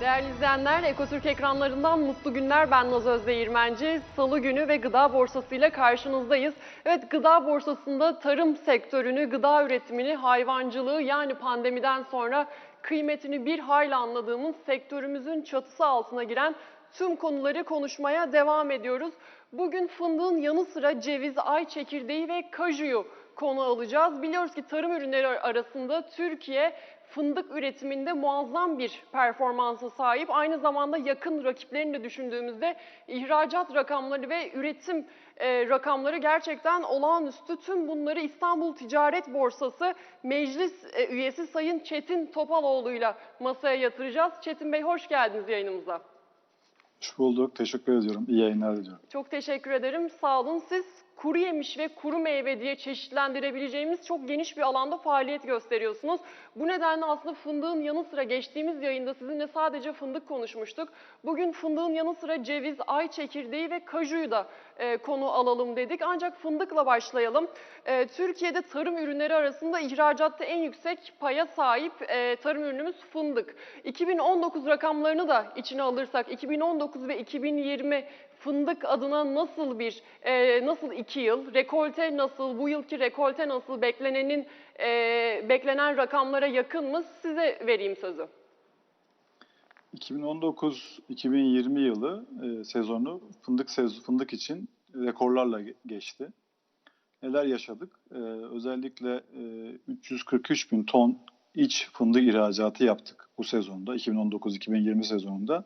Değerli izleyenler, Ekotürk ekranlarından mutlu günler. Ben Naz Özdeğirmenci. Salı günü ve gıda borsasıyla karşınızdayız. Evet, gıda borsasında tarım sektörünü, gıda üretimini, hayvancılığı yani pandemiden sonra kıymetini bir hayli anladığımız sektörümüzün çatısı altına giren tüm konuları konuşmaya devam ediyoruz. Bugün fındığın yanı sıra ceviz, ay çekirdeği ve kajuyu konu alacağız. Biliyoruz ki tarım ürünleri arasında Türkiye fındık üretiminde muazzam bir performansa sahip. Aynı zamanda yakın rakiplerini de düşündüğümüzde ihracat rakamları ve üretim e, rakamları gerçekten olağanüstü. Tüm bunları İstanbul Ticaret Borsası Meclis e, üyesi Sayın Çetin Topaloğlu'yla masaya yatıracağız. Çetin Bey hoş geldiniz yayınımıza. Hoş bulduk. Teşekkür ediyorum. İyi yayınlar diliyorum. Çok teşekkür ederim. Sağ olun. Siz kuru yemiş ve kuru meyve diye çeşitlendirebileceğimiz çok geniş bir alanda faaliyet gösteriyorsunuz. Bu nedenle aslında fındığın yanı sıra geçtiğimiz yayında sizinle sadece fındık konuşmuştuk. Bugün fındığın yanı sıra ceviz, ay çekirdeği ve kajuyu da e, konu alalım dedik. Ancak fındıkla başlayalım. E, Türkiye'de tarım ürünleri arasında ihracatta en yüksek paya sahip e, tarım ürünümüz fındık. 2019 rakamlarını da içine alırsak 2019 ve 2020 fındık adına nasıl bir, e, nasıl iki yıl, rekolte nasıl, bu yılki rekolte nasıl, beklenenin, e, beklenen rakamlara yakın mı? Size vereyim sözü. 2019-2020 yılı e, sezonu fındık sezonu fındık için rekorlarla ge- geçti. Neler yaşadık? E, özellikle e, 343 bin ton iç fındık ihracatı yaptık bu sezonda, 2019-2020 sezonunda.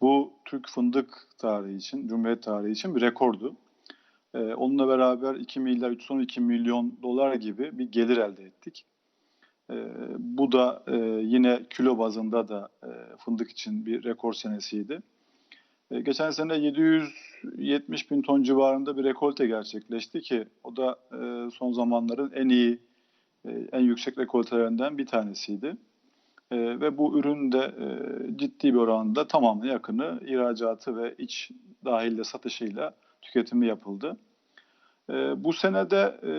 Bu Türk fındık tarihi için, Cumhuriyet tarihi için bir rekordu. E, onunla beraber 2 milyar 312 milyon dolar gibi bir gelir elde ettik. E, bu da e, yine kilo bazında da e, fındık için bir rekor senesiydi. E, geçen sene 770 bin ton civarında bir rekolte gerçekleşti ki o da e, son zamanların en iyi, e, en yüksek rekoltelerinden bir tanesiydi. E, ve bu ürün de e, ciddi bir oranda tamamına yakını ihracatı ve iç dahilde satışıyla tüketimi yapıldı. E, bu senede e,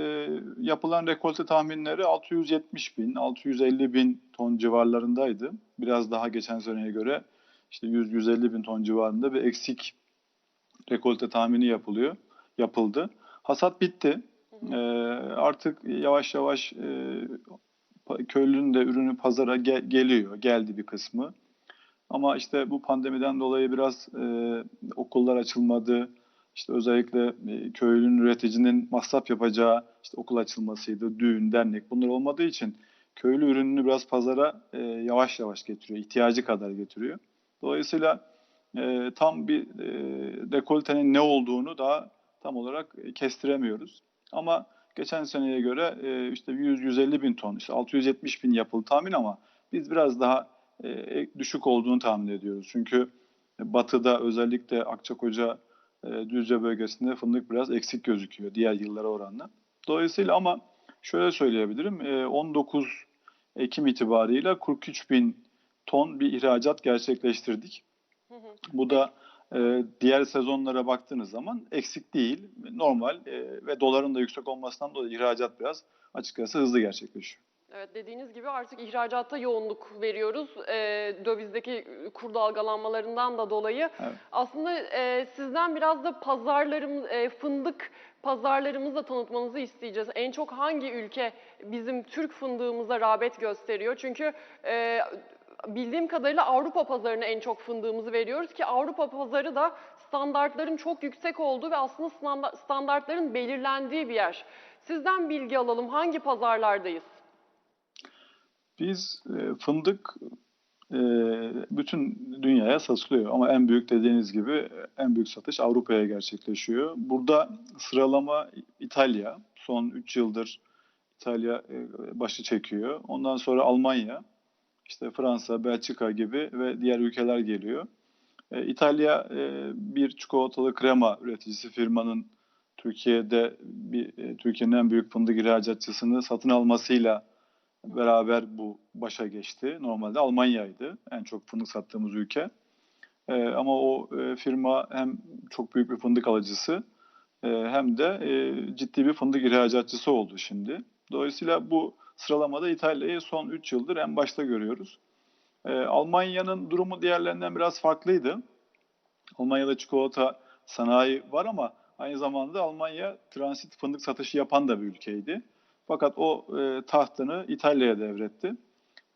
yapılan rekolte tahminleri 670 bin, 650 bin ton civarlarındaydı. Biraz daha geçen seneye göre işte 100-150 bin ton civarında bir eksik rekolte tahmini yapılıyor, yapıldı. Hasat bitti. E, artık yavaş yavaş e, köylünün de ürünü pazara ge- geliyor, geldi bir kısmı. Ama işte bu pandemiden dolayı biraz e, okullar açılmadı. İşte özellikle e, köylünün üreticinin masraf yapacağı işte okul açılmasıydı, düğün, dernek bunlar olmadığı için köylü ürününü biraz pazara e, yavaş yavaş getiriyor, ihtiyacı kadar getiriyor. Dolayısıyla e, tam bir e, rekoltenin ne olduğunu daha tam olarak e, kestiremiyoruz. Ama geçen seneye göre e, işte 100-150 bin ton, işte 670 bin yapıldı tahmin ama biz biraz daha e, düşük olduğunu tahmin ediyoruz. Çünkü batıda özellikle Akçakoca, e, Düzce bölgesinde fındık biraz eksik gözüküyor diğer yıllara oranla. Dolayısıyla ama şöyle söyleyebilirim, e, 19 Ekim itibarıyla 43 bin ton bir ihracat gerçekleştirdik. Bu da e, diğer sezonlara baktığınız zaman eksik değil, normal e, ve doların da yüksek olmasından dolayı ihracat biraz açıkçası hızlı gerçekleşiyor. Evet dediğiniz gibi artık ihracatta yoğunluk veriyoruz. E, dövizdeki kur dalgalanmalarından da dolayı. Evet. Aslında e, sizden biraz da pazarlarım, e, fındık pazarlarımızı da tanıtmanızı isteyeceğiz. En çok hangi ülke bizim Türk fındığımıza rağbet gösteriyor? Çünkü e, bildiğim kadarıyla Avrupa pazarına en çok fındığımızı veriyoruz ki Avrupa pazarı da standartların çok yüksek olduğu ve aslında standa- standartların belirlendiği bir yer. Sizden bilgi alalım. Hangi pazarlardayız? Biz e, fındık e, bütün dünyaya satılıyor ama en büyük dediğiniz gibi e, en büyük satış Avrupa'ya gerçekleşiyor. Burada sıralama İtalya. Son 3 yıldır İtalya başı çekiyor. Ondan sonra Almanya, işte Fransa, Belçika gibi ve diğer ülkeler geliyor. E, İtalya e, bir çikolatalı krema üreticisi firmanın Türkiye'de bir e, Türkiye'nin en büyük fındık ihracatçısını satın almasıyla beraber bu başa geçti. Normalde Almanya'ydı en çok fındık sattığımız ülke. Ee, ama o e, firma hem çok büyük bir fındık alıcısı e, hem de e, ciddi bir fındık ihracatçısı oldu şimdi. Dolayısıyla bu sıralamada İtalya'yı son 3 yıldır en başta görüyoruz. E, Almanya'nın durumu diğerlerinden biraz farklıydı. Almanya'da çikolata sanayi var ama aynı zamanda Almanya transit fındık satışı yapan da bir ülkeydi. Fakat o e, tahtını İtalya'ya devretti.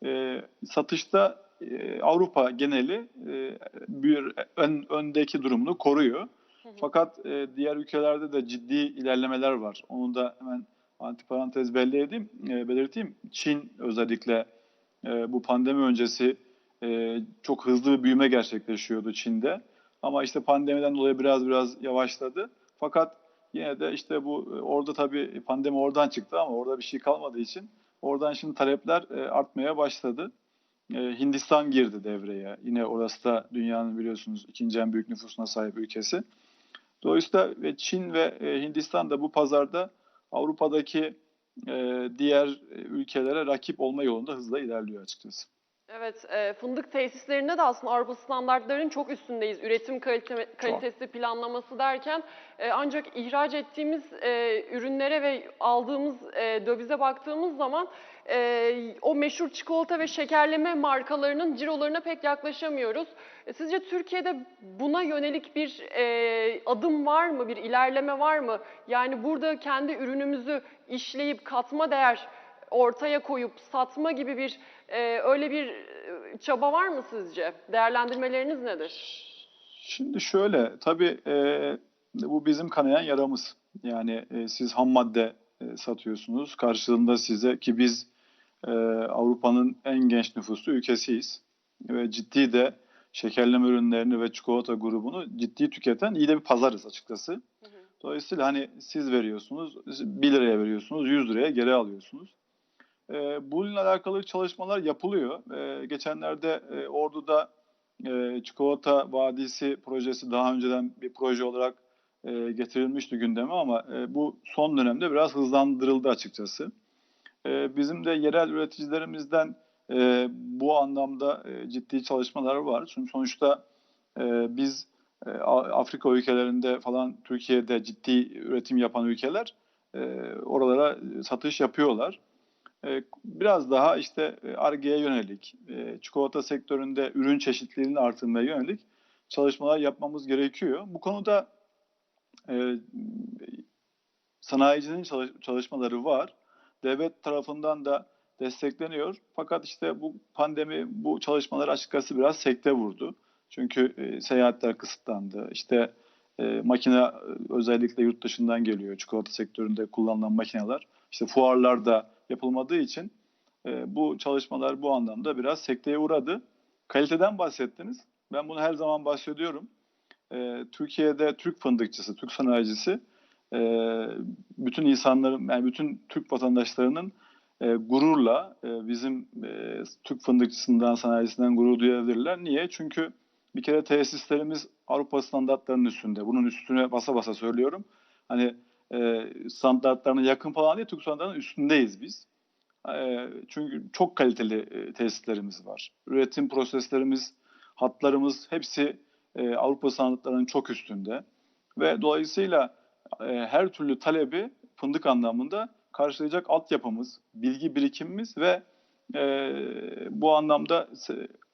E, satışta e, Avrupa geneli e, bir ön, öndeki durumunu koruyor. Fakat e, diğer ülkelerde de ciddi ilerlemeler var. Onu da hemen antiparantez belli edeyim, e, belirteyim. Çin özellikle e, bu pandemi öncesi e, çok hızlı bir büyüme gerçekleşiyordu Çin'de. Ama işte pandemiden dolayı biraz biraz yavaşladı. Fakat yine de işte bu orada tabii pandemi oradan çıktı ama orada bir şey kalmadığı için oradan şimdi talepler e, artmaya başladı. E, Hindistan girdi devreye. Yine orası da dünyanın biliyorsunuz ikinci en büyük nüfusuna sahip ülkesi. Dolayısıyla ve Çin ve e, Hindistan da bu pazarda Avrupa'daki diğer ülkelere rakip olma yolunda hızla ilerliyor açıkçası. Evet, e, fındık tesislerinde de aslında Avrupa standartlarının çok üstündeyiz. Üretim kalite, kalitesi planlaması derken e, ancak ihraç ettiğimiz e, ürünlere ve aldığımız e, dövize baktığımız zaman e, o meşhur çikolata ve şekerleme markalarının cirolarına pek yaklaşamıyoruz. E, sizce Türkiye'de buna yönelik bir e, adım var mı, bir ilerleme var mı? Yani burada kendi ürünümüzü işleyip katma değer ortaya koyup satma gibi bir e, öyle bir e, çaba var mı sizce? Değerlendirmeleriniz nedir? Şimdi şöyle, tabii e, bu bizim kanayan yaramız. Yani e, siz ham madde e, satıyorsunuz. Karşılığında size ki biz e, Avrupa'nın en genç nüfuslu ülkesiyiz. Ve ciddi de şekerleme ürünlerini ve çikolata grubunu ciddi tüketen iyi de bir pazarız açıkçası. Hı hı. Dolayısıyla hani siz veriyorsunuz, 1 liraya veriyorsunuz, 100 liraya geri alıyorsunuz. E, bununla alakalı çalışmalar yapılıyor. E, geçenlerde e, Ordu'da e, Çikolata Vadisi projesi daha önceden bir proje olarak e, getirilmişti gündeme ama e, bu son dönemde biraz hızlandırıldı açıkçası. E, bizim de yerel üreticilerimizden e, bu anlamda e, ciddi çalışmalar var. Çünkü sonuçta e, biz e, Afrika ülkelerinde falan Türkiye'de ciddi üretim yapan ülkeler e, oralara satış yapıyorlar. E, biraz daha işte ARGE'ye yönelik, e, çikolata sektöründe ürün çeşitliliğini artırmaya yönelik çalışmalar yapmamız gerekiyor. Bu konuda e, sanayicinin çalışmaları var. Devlet tarafından da destekleniyor. Fakat işte bu pandemi bu çalışmaları açıkçası biraz sekte vurdu. Çünkü seyahatler kısıtlandı. İşte makine özellikle yurt dışından geliyor. Çikolata sektöründe kullanılan makineler. İşte fuarlarda yapılmadığı için e, bu çalışmalar bu anlamda biraz sekteye uğradı. Kaliteden bahsettiniz. Ben bunu her zaman bahsediyorum. E, Türkiye'de Türk fındıkçısı, Türk sanayicisi e, bütün insanların, yani bütün Türk vatandaşlarının e, gururla e, bizim e, Türk fındıkçısından, sanayicisinden gurur duyabilirler. Niye? Çünkü bir kere tesislerimiz Avrupa standartlarının üstünde. Bunun üstüne basa basa söylüyorum. Hani e, standartlarına yakın falan değil, Türk standartlarının üstündeyiz biz. E, çünkü çok kaliteli e, tesislerimiz var. Üretim proseslerimiz, hatlarımız hepsi e, Avrupa standartlarının çok üstünde. Ve dolayısıyla her türlü talebi fındık anlamında karşılayacak altyapımız, bilgi birikimimiz ve bu anlamda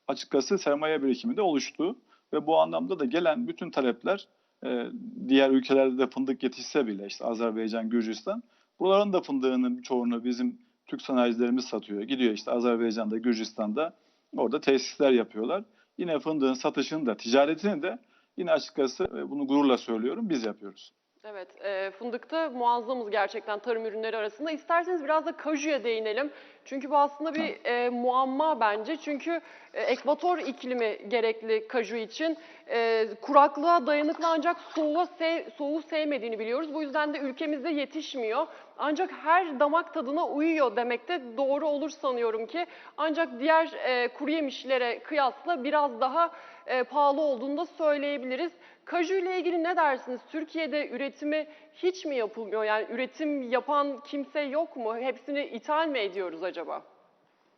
açıkçası sermaye birikimi de oluştu. Ve bu anlamda da gelen bütün talepler e, diğer ülkelerde de fındık yetişse bile işte Azerbaycan, Gürcistan buraların da fındığının çoğunu bizim Türk sanayicilerimiz satıyor. Gidiyor işte Azerbaycan'da, Gürcistan'da orada tesisler yapıyorlar. Yine fındığın satışını da, ticaretini de yine açıkçası e, bunu gururla söylüyorum biz yapıyoruz. Evet, e, fındıkta muazzamız gerçekten tarım ürünleri arasında. İsterseniz biraz da kajuya değinelim. Çünkü bu aslında bir e, muamma bence. Çünkü e, ekvator iklimi gerekli kaju için. E, kuraklığa dayanıklı ancak soğuğa sev, soğuğu sevmediğini biliyoruz. Bu yüzden de ülkemizde yetişmiyor. Ancak her damak tadına uyuyor demek de doğru olur sanıyorum ki. Ancak diğer e, kuru yemişlere kıyasla biraz daha e, pahalı olduğunu da söyleyebiliriz. Kaju ile ilgili ne dersiniz? Türkiye'de üretimi hiç mi yapılmıyor? Yani üretim yapan kimse yok mu? Hepsini ithal mi ediyoruz acaba?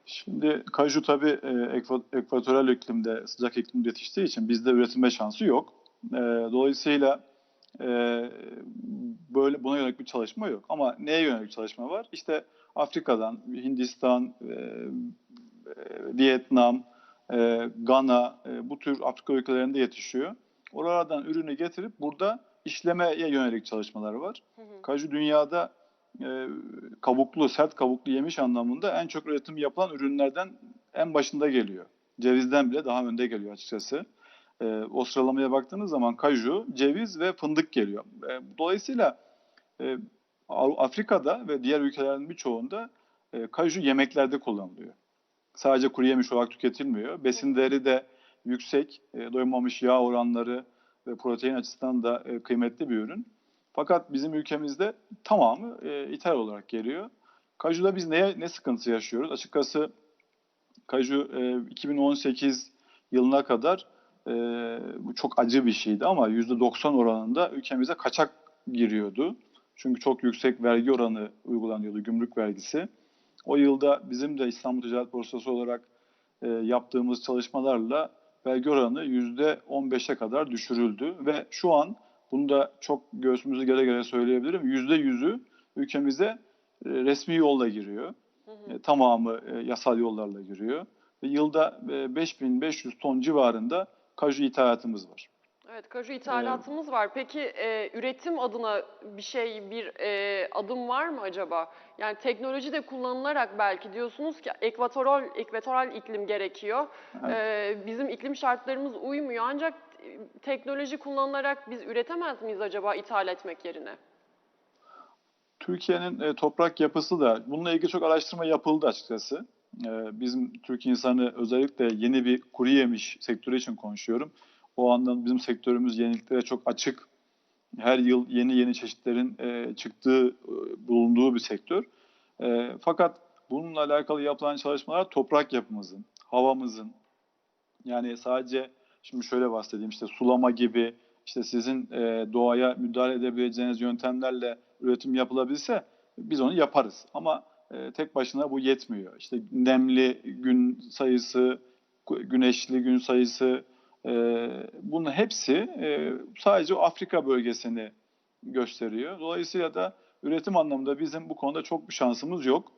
Şimdi kaju tabii e, ekvatoral iklimde, sıcak iklimde yetiştiği için bizde üretime şansı yok. E, dolayısıyla e, böyle buna yönelik bir çalışma yok. Ama neye yönelik çalışma var? İşte Afrika'dan, Hindistan, Vietnam, Gana, bu tür Afrika ülkelerinde yetişiyor. Oralardan ürünü getirip burada işlemeye yönelik çalışmalar var. Hı hı. Kaju dünyada e, kabuklu, sert kabuklu yemiş anlamında en çok üretim yapılan ürünlerden en başında geliyor. Cevizden bile daha önde geliyor açıkçası. E, o sıralamaya baktığınız zaman kaju, ceviz ve fındık geliyor. E, dolayısıyla e, Afrika'da ve diğer ülkelerin birçoğunda e, kaju yemeklerde kullanılıyor. Sadece kuru yemiş olarak tüketilmiyor. Besin değeri de yüksek, e, doymamış yağ oranları ve protein açısından da e, kıymetli bir ürün. Fakat bizim ülkemizde tamamı e, ithal olarak geliyor. Kaju'da biz neye, ne sıkıntı yaşıyoruz? Açıkçası kaju e, 2018 yılına kadar e, bu çok acı bir şeydi ama %90 oranında ülkemize kaçak giriyordu. Çünkü çok yüksek vergi oranı uygulanıyordu, gümrük vergisi. O yılda bizim de İstanbul Ticaret Borsası olarak e, yaptığımız çalışmalarla vergi oranı %15'e kadar düşürüldü ve şu an bunu da çok göğsümüzü gere gere söyleyebilirim. %100'ü ülkemize e, resmi yolla giriyor. Hı hı. E, tamamı e, yasal yollarla giriyor. Ve yılda e, 5500 ton civarında kaju ithalatımız var. Evet, kaju ithalatımız var. Peki e, üretim adına bir şey, bir e, adım var mı acaba? Yani teknoloji de kullanılarak belki diyorsunuz ki ekvatoral, ekvatoral iklim gerekiyor. E, bizim iklim şartlarımız uymuyor ancak e, teknoloji kullanılarak biz üretemez miyiz acaba ithal etmek yerine? Türkiye'nin e, toprak yapısı da bununla ilgili çok araştırma yapıldı açıkçası. E, bizim Türk insanı özellikle yeni bir kuru yemiş sektörü için konuşuyorum. O anlamda bizim sektörümüz yeniliklere çok açık. Her yıl yeni yeni çeşitlerin e, çıktığı, e, bulunduğu bir sektör. E, fakat bununla alakalı yapılan çalışmalar toprak yapımızın, havamızın, yani sadece şimdi şöyle bahsedeyim işte sulama gibi işte sizin e, doğaya müdahale edebileceğiniz yöntemlerle üretim yapılabilse biz onu yaparız. Ama e, tek başına bu yetmiyor. İşte nemli gün sayısı, güneşli gün sayısı bunun hepsi e, sadece Afrika bölgesini gösteriyor. Dolayısıyla da üretim anlamında bizim bu konuda çok bir şansımız yok.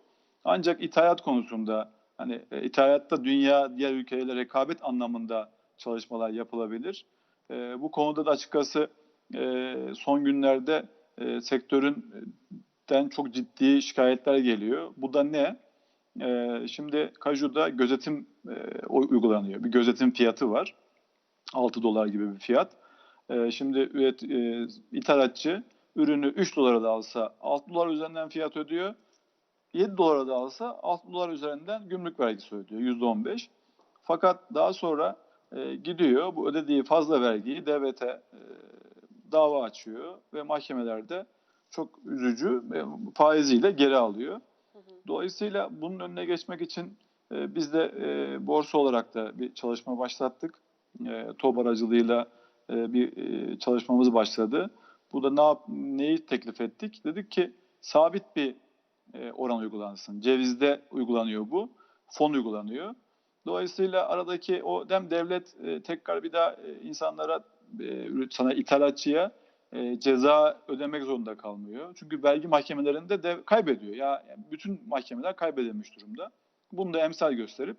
Ancak ithalat konusunda hani e, ithalatta dünya diğer ülkelerle rekabet anlamında çalışmalar yapılabilir. E, bu konuda da açıkçası son günlerde sektöründen çok ciddi şikayetler geliyor. Bu da ne? Şimdi Kaju'da gözetim uygulanıyor. Bir gözetim fiyatı var. 6 dolar gibi bir fiyat. E, şimdi üret, e, ithalatçı ürünü 3 dolara da alsa 6 dolar üzerinden fiyat ödüyor. 7 dolara da alsa 6 dolar üzerinden gümrük vergisi ödüyor %15. Fakat daha sonra e, gidiyor bu ödediği fazla vergiyi devlete e, dava açıyor ve mahkemelerde çok üzücü e, faiziyle geri alıyor. Dolayısıyla bunun önüne geçmek için e, biz de e, borsa olarak da bir çalışma başlattık. E, TOB aracılığıyla e, bir e, çalışmamız başladı. Bu da ne neyi teklif ettik? Dedik ki sabit bir e, oran uygulansın. Cevizde uygulanıyor bu. Fon uygulanıyor. Dolayısıyla aradaki o dem devlet e, tekrar bir daha e, insanlara e, sana ithalatçıya e, ceza ödemek zorunda kalmıyor. Çünkü vergi mahkemelerinde de kaybediyor. Ya yani bütün mahkemeler kaybedilmiş durumda. Bunu da emsal gösterip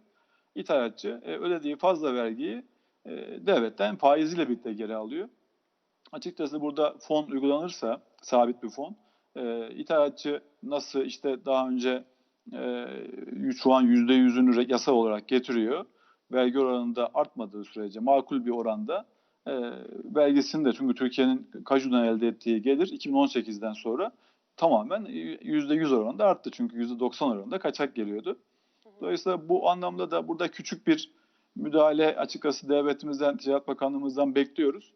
ithalatçı e, ödediği fazla vergiyi e, devletten faiziyle birlikte geri alıyor. Açıkçası burada fon uygulanırsa, sabit bir fon, e, ithalatçı nasıl işte daha önce e, şu an %100'ünü yasal olarak getiriyor. Vergi oranında artmadığı sürece makul bir oranda e, vergisini de çünkü Türkiye'nin kajudan elde ettiği gelir 2018'den sonra tamamen %100 oranında arttı. Çünkü %90 oranında kaçak geliyordu. Dolayısıyla bu anlamda da burada küçük bir müdahale açıkçası devletimizden, Ticaret Bakanlığımızdan bekliyoruz.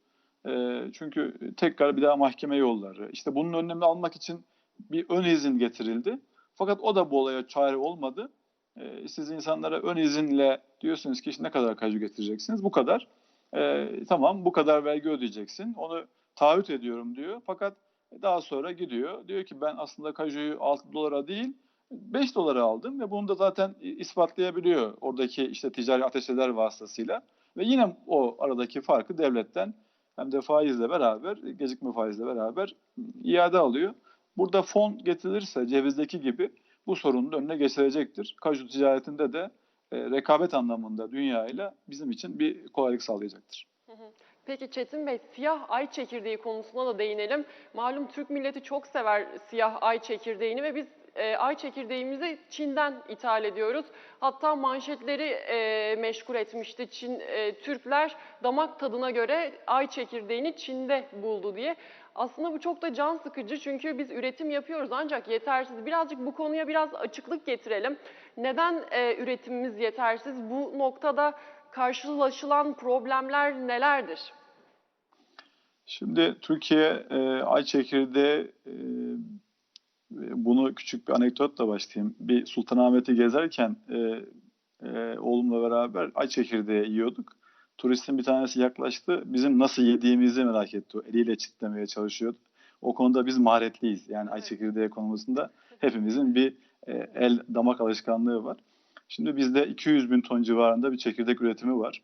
E, çünkü tekrar bir daha mahkeme yolları. İşte bunun önlemini almak için bir ön izin getirildi. Fakat o da bu olaya çare olmadı. E, siz insanlara ön izinle diyorsunuz ki işte ne kadar kaju getireceksiniz? Bu kadar. E, tamam bu kadar vergi ödeyeceksin. Onu taahhüt ediyorum diyor. Fakat daha sonra gidiyor. Diyor ki ben aslında kajuyu 6 dolara değil 5 dolara aldım ve bunu da zaten ispatlayabiliyor oradaki işte ticari ateşeler vasıtasıyla. Ve yine o aradaki farkı devletten hem de faizle beraber, gecikme faizle beraber iade alıyor. Burada fon getirilirse cevizdeki gibi bu sorunun önüne geçilecektir. Kaju ticaretinde de e, rekabet anlamında dünyayla bizim için bir kolaylık sağlayacaktır. Peki Çetin Bey, siyah ay çekirdeği konusuna da değinelim. Malum Türk milleti çok sever siyah ay çekirdeğini ve biz e, ay çekirdeğimizi Çin'den ithal ediyoruz. Hatta manşetleri e, meşgul etmişti Çin e, Türkler damak tadına göre ay çekirdeğini Çin'de buldu diye. Aslında bu çok da can sıkıcı çünkü biz üretim yapıyoruz ancak yetersiz. Birazcık bu konuya biraz açıklık getirelim. Neden e, üretimimiz yetersiz? Bu noktada karşılaşılan problemler nelerdir? Şimdi Türkiye e, ay çekirdeği e, bunu küçük bir anekdotla başlayayım. Bir Sultanahmet'i gezerken e, e, oğlumla beraber ay çekirdeği yiyorduk. Turistin bir tanesi yaklaştı. Bizim nasıl yediğimizi merak etti. O eliyle çitlemeye çalışıyordu. O konuda biz maharetliyiz. Yani ay çekirdeği konusunda hepimizin bir e, el damak alışkanlığı var. Şimdi bizde 200 bin ton civarında bir çekirdek üretimi var.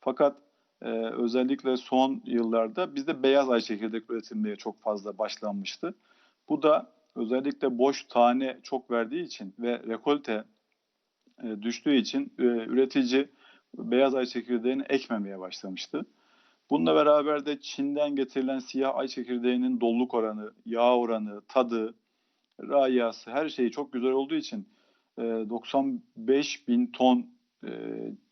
Fakat e, özellikle son yıllarda bizde beyaz ay çekirdek üretilmeye çok fazla başlanmıştı. Bu da özellikle boş tane çok verdiği için ve rekolte e, düştüğü için e, üretici beyaz ay çekirdeğini ekmemeye başlamıştı. Bununla beraber de Çin'den getirilen siyah ay çekirdeğinin doluluk oranı, yağ oranı, tadı, rayası her şeyi çok güzel olduğu için e, 95 bin ton e,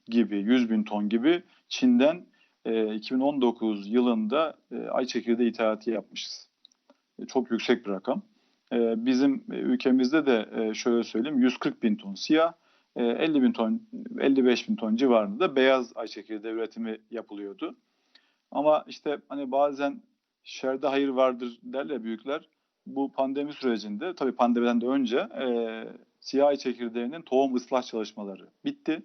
gibi, 100 bin ton gibi Çin'den e, 2019 yılında e, ay çekirdeği ithalatı yapmışız. E, Çok yüksek bir rakam. E, Bizim ülkemizde de e, şöyle söyleyeyim 140 bin ton siyah, e, 50 bin ton, 55 bin ton civarında beyaz ay çekirdeği üretimi yapılıyordu. Ama işte hani bazen şerde hayır vardır derler büyükler. Bu pandemi sürecinde, tabii pandemiden de önce e, siyah ay çekirdeğinin tohum ıslah çalışmaları bitti.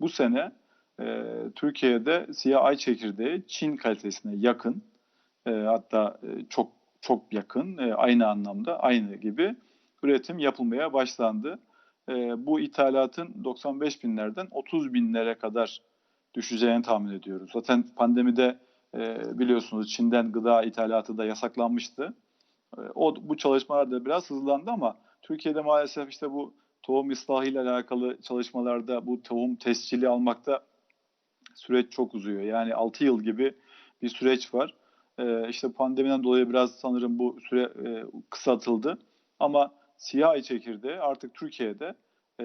Bu sene e, Türkiye'de siyah ay çekirdeği Çin kalitesine yakın, e, hatta e, çok çok yakın, e, aynı anlamda, aynı gibi üretim yapılmaya başlandı. E, bu ithalatın 95 binlerden 30 binlere kadar düşeceğini tahmin ediyoruz. Zaten pandemide e, biliyorsunuz Çin'den gıda ithalatı da yasaklanmıştı. O bu çalışmalar da biraz hızlandı ama Türkiye'de maalesef işte bu tohum ıslahıyla alakalı çalışmalarda bu tohum tescili almakta süreç çok uzuyor. Yani 6 yıl gibi bir süreç var. E, işte pandemiden dolayı biraz sanırım bu süre e, kısaltıldı. Ama siyah ay çekirdeği artık Türkiye'de e,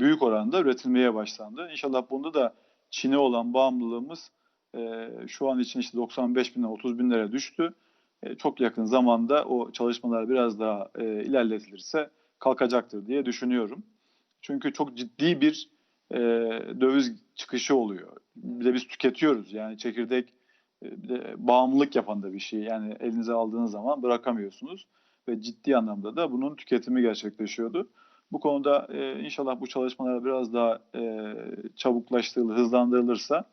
büyük oranda üretilmeye başlandı. İnşallah bunda da Çin'e olan bağımlılığımız e, şu an için işte 95 binden 30 binlere düştü. E, çok yakın zamanda o çalışmalar biraz daha e, ilerletilirse kalkacaktır diye düşünüyorum. Çünkü çok ciddi bir e, döviz çıkışı oluyor. Bir de biz tüketiyoruz yani çekirdek bir de bağımlılık yapan da bir şey. Yani elinize aldığınız zaman bırakamıyorsunuz ve ciddi anlamda da bunun tüketimi gerçekleşiyordu. Bu konuda e, inşallah bu çalışmalar biraz daha e, çabuklaştırılır, hızlandırılırsa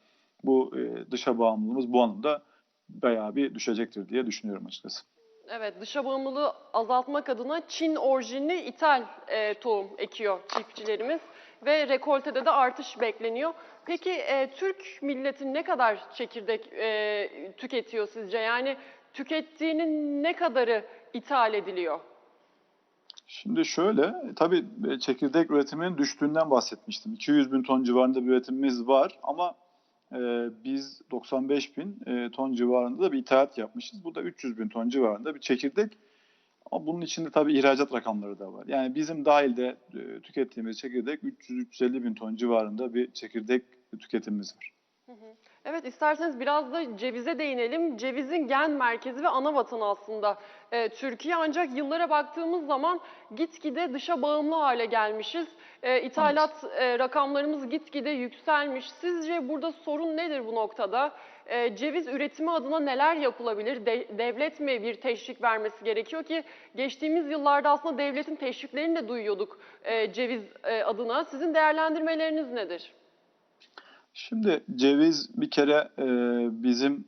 bu e, dışa bağımlılığımız bu anlamda bayağı bir düşecektir diye düşünüyorum açıkçası. Evet, dışa bağımlılığı azaltmak adına Çin orijinli ithal e, tohum ekiyor çiftçilerimiz ve rekoltede de artış bekleniyor. Peki e, Türk milleti ne kadar çekirdek e, tüketiyor sizce? Yani tükettiğinin ne kadarı ithal ediliyor? Şimdi şöyle, e, tabii e, çekirdek üretiminin düştüğünden bahsetmiştim. 200 bin ton civarında bir üretimimiz var ama e, biz 95 bin e, ton civarında da bir ithalat yapmışız. Bu da 300 bin ton civarında bir çekirdek. Ama bunun içinde tabii ihracat rakamları da var. Yani bizim dahilde e, tükettiğimiz çekirdek 300-350 bin ton civarında bir çekirdek tüketimimiz var. Evet isterseniz biraz da cevize değinelim. Cevizin gen merkezi ve ana vatanı aslında e, Türkiye ancak yıllara baktığımız zaman gitgide dışa bağımlı hale gelmişiz. E, ithalat e, rakamlarımız gitgide yükselmiş. Sizce burada sorun nedir bu noktada? E, ceviz üretimi adına neler yapılabilir? De- devlet mi bir teşvik vermesi gerekiyor ki geçtiğimiz yıllarda aslında devletin teşviklerini de duyuyorduk e, ceviz e, adına. Sizin değerlendirmeleriniz nedir? Şimdi ceviz bir kere e, bizim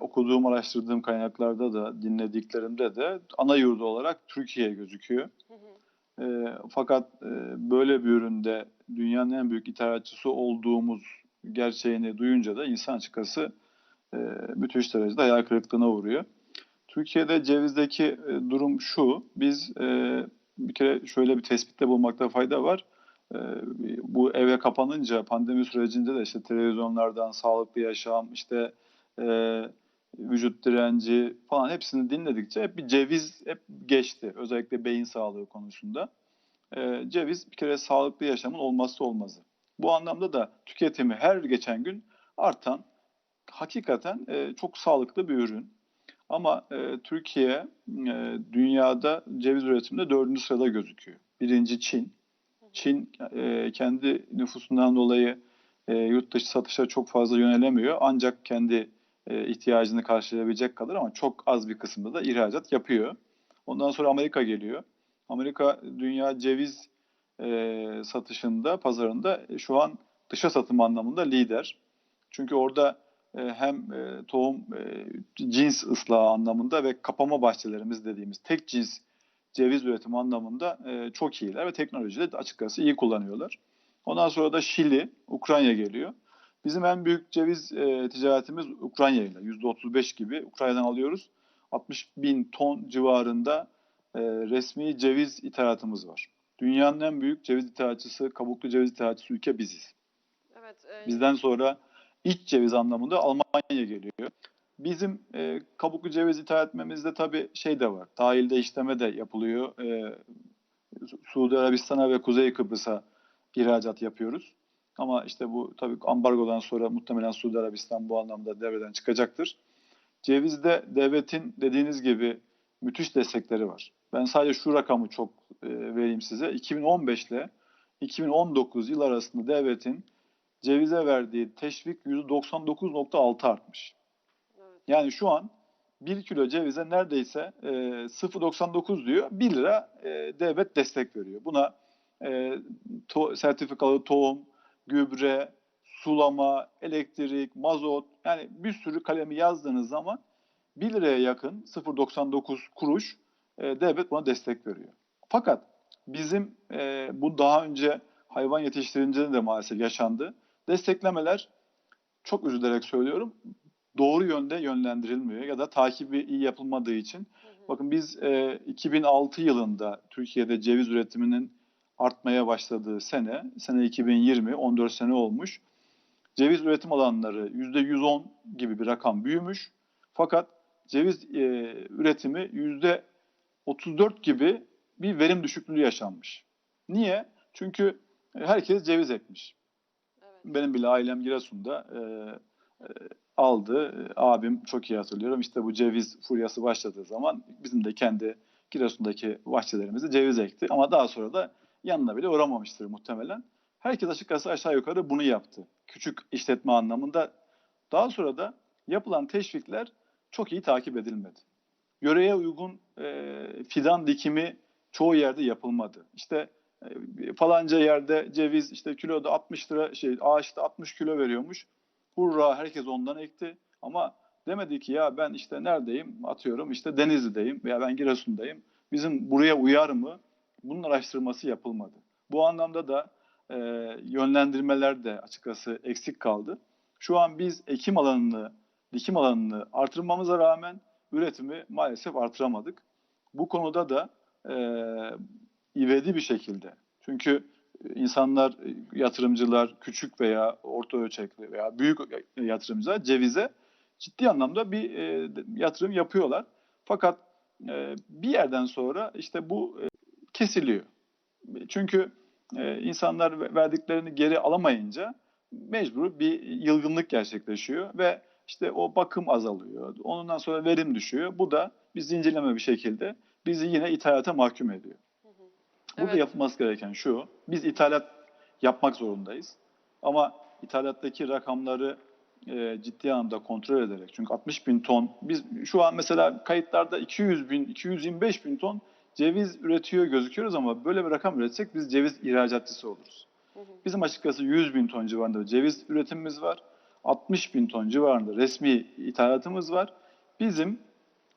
okuduğum, araştırdığım kaynaklarda da, dinlediklerimde de ana yurdu olarak Türkiye gözüküyor. E, fakat e, böyle bir üründe dünyanın en büyük ithalatçısı olduğumuz gerçeğini duyunca da insan açıkçası e, müthiş derecede hayal kırıklığına uğruyor. Türkiye'de cevizdeki e, durum şu, biz e, bir kere şöyle bir tespitte bulmakta fayda var. E, bu eve kapanınca pandemi sürecinde de işte televizyonlardan sağlıklı yaşam, işte e, vücut direnci falan hepsini dinledikçe hep bir ceviz hep geçti. Özellikle beyin sağlığı konusunda. E, ceviz bir kere sağlıklı yaşamın olmazsa olmazı. Bu anlamda da tüketimi her geçen gün artan, hakikaten e, çok sağlıklı bir ürün. Ama e, Türkiye e, dünyada ceviz üretiminde dördüncü sırada gözüküyor. Birinci Çin. Çin e, kendi nüfusundan dolayı e, yurt dışı satışa çok fazla yönelemiyor. Ancak kendi e, ihtiyacını karşılayabilecek kadar ama çok az bir kısımda da ihracat yapıyor. Ondan sonra Amerika geliyor. Amerika dünya ceviz e, satışında, pazarında e, şu an dışa satım anlamında lider. Çünkü orada e, hem e, tohum e, cins ıslahı anlamında ve kapama bahçelerimiz dediğimiz tek cins ceviz üretimi anlamında e, çok iyiler ve teknolojiyi de açıkçası iyi kullanıyorlar. Ondan sonra da Şili, Ukrayna geliyor. Bizim en büyük ceviz e, ticaretimiz Ukrayna ile. %35 gibi Ukrayna'dan alıyoruz. 60 bin ton civarında e, resmi ceviz ithalatımız var. Dünyanın en büyük ceviz ithalatçısı, kabuklu ceviz ithalatçısı ülke biziz. Evet, e, Bizden sonra iç ceviz anlamında Almanya geliyor. Bizim e, kabuklu ceviz ithal etmemizde tabii şey de var. Dahilde işleme de yapılıyor. E, Suudi Arabistan'a ve Kuzey Kıbrıs'a ihracat yapıyoruz. Ama işte bu tabii ambargodan sonra muhtemelen Suudi Arabistan bu anlamda devreden çıkacaktır. Cevizde devletin dediğiniz gibi müthiş destekleri var. Ben sadece şu rakamı çok e, vereyim size. 2015 ile 2019 yıl arasında devletin cevize verdiği teşvik %99.6 artmış. Yani şu an 1 kilo cevize neredeyse e, 0.99 diyor. 1 lira e, devlet destek veriyor. Buna e, to- sertifikalı tohum, gübre, sulama, elektrik, mazot yani bir sürü kalemi yazdığınız zaman 1 liraya yakın 0.99 kuruş e, devlet buna destek veriyor. Fakat bizim e, bu daha önce hayvan yetiştirince de maalesef yaşandı. Desteklemeler çok üzülerek söylüyorum doğru yönde yönlendirilmiyor ya da takibi iyi yapılmadığı için. Bakın biz e, 2006 yılında Türkiye'de ceviz üretiminin artmaya başladığı sene, sene 2020, 14 sene olmuş. Ceviz üretim alanları %110 gibi bir rakam büyümüş. Fakat ceviz e, üretimi %34 gibi bir verim düşüklüğü yaşanmış. Niye? Çünkü herkes ceviz ekmiş. Evet. Benim bile ailem Giresun'da e, e, aldı. E, Abim çok iyi hatırlıyorum. İşte bu ceviz furyası başladığı zaman bizim de kendi Giresun'daki bahçelerimizde ceviz ekti. Ama daha sonra da yanına bile uğramamıştır muhtemelen. Herkes açıkçası aşağı yukarı bunu yaptı. Küçük işletme anlamında. Daha sonra da yapılan teşvikler çok iyi takip edilmedi. Yöreye uygun e, fidan dikimi çoğu yerde yapılmadı. İşte e, falanca yerde ceviz işte kiloda 60 lira şey ağaçta 60 kilo veriyormuş. Hurra herkes ondan ekti. Ama demedi ki ya ben işte neredeyim atıyorum işte Denizli'deyim veya ben Giresun'dayım. Bizim buraya uyar mı? Bunun araştırması yapılmadı. Bu anlamda da e, yönlendirmeler de açıkçası eksik kaldı. Şu an biz ekim alanını, dikim alanını artırmamıza rağmen üretimi maalesef artıramadık. Bu konuda da e, ivedi bir şekilde. Çünkü insanlar, yatırımcılar, küçük veya orta ölçekli veya büyük yatırımcılar cevize ciddi anlamda bir e, yatırım yapıyorlar. Fakat e, bir yerden sonra işte bu e, kesiliyor. Çünkü e, insanlar verdiklerini geri alamayınca mecbur bir yılgınlık gerçekleşiyor ve işte o bakım azalıyor. Ondan sonra verim düşüyor. Bu da bir zincirleme bir şekilde bizi yine ithalata mahkum ediyor. Burada Evet. yapılması gereken şu, biz ithalat yapmak zorundayız. Ama ithalattaki rakamları e, ciddi anlamda kontrol ederek, çünkü 60 bin ton, biz şu an mesela kayıtlarda 200 bin, 225 bin ton ceviz üretiyor gözüküyoruz ama böyle bir rakam üretsek biz ceviz ihracatçısı oluruz. Hı hı. Bizim açıkçası 100 bin ton civarında ceviz üretimimiz var. 60 bin ton civarında resmi ithalatımız var. Bizim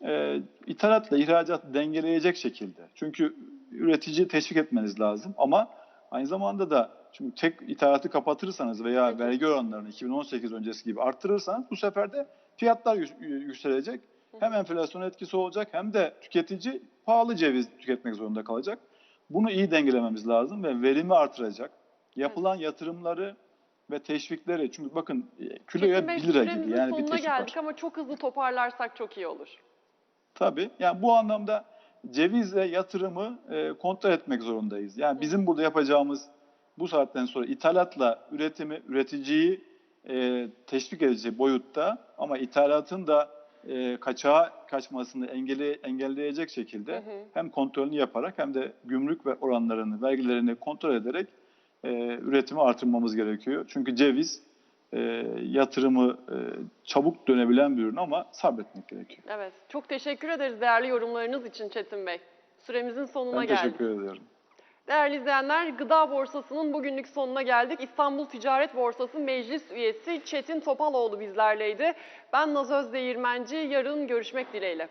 e, ithalatla ihracat dengeleyecek şekilde. Çünkü üretici teşvik etmeniz lazım ama aynı zamanda da çünkü tek ithalatı kapatırsanız veya vergi oranlarını 2018 öncesi gibi arttırırsanız bu sefer de fiyatlar yü- yükselecek. Hem enflasyon etkisi olacak hem de tüketici pahalı ceviz tüketmek zorunda kalacak. Bunu iyi dengelememiz lazım ve verimi artıracak. yapılan yatırımları ve teşvikleri çünkü bakın e, kiloya Çetin Bey 1 lira gibi yani bir teşvik var. geldik ama çok hızlı toparlarsak çok iyi olur. Tabii. Yani bu anlamda cevizle yatırımı e, kontrol etmek zorundayız. Yani bizim burada yapacağımız bu saatten sonra ithalatla üretimi, üreticiyi e, teşvik edici boyutta ama ithalatın da e, kaçağa kaçmasını engelle, engelleyecek şekilde Hı hı. hem kontrolünü yaparak hem de gümrük ve oranlarını, vergilerini kontrol ederek e, üretimi artırmamız gerekiyor. Çünkü ceviz e, yatırımı e, çabuk dönebilen bir ürün ama sabretmek gerekiyor. Evet. Çok teşekkür ederiz değerli yorumlarınız için Çetin Bey. Süremizin sonuna Ben geldik. teşekkür ediyorum. Değerli izleyenler, Gıda Borsası'nın bugünlük sonuna geldik. İstanbul Ticaret Borsası Meclis Üyesi Çetin Topaloğlu bizlerleydi. Ben Naz Özdeğirmenci. Yarın görüşmek dileğiyle.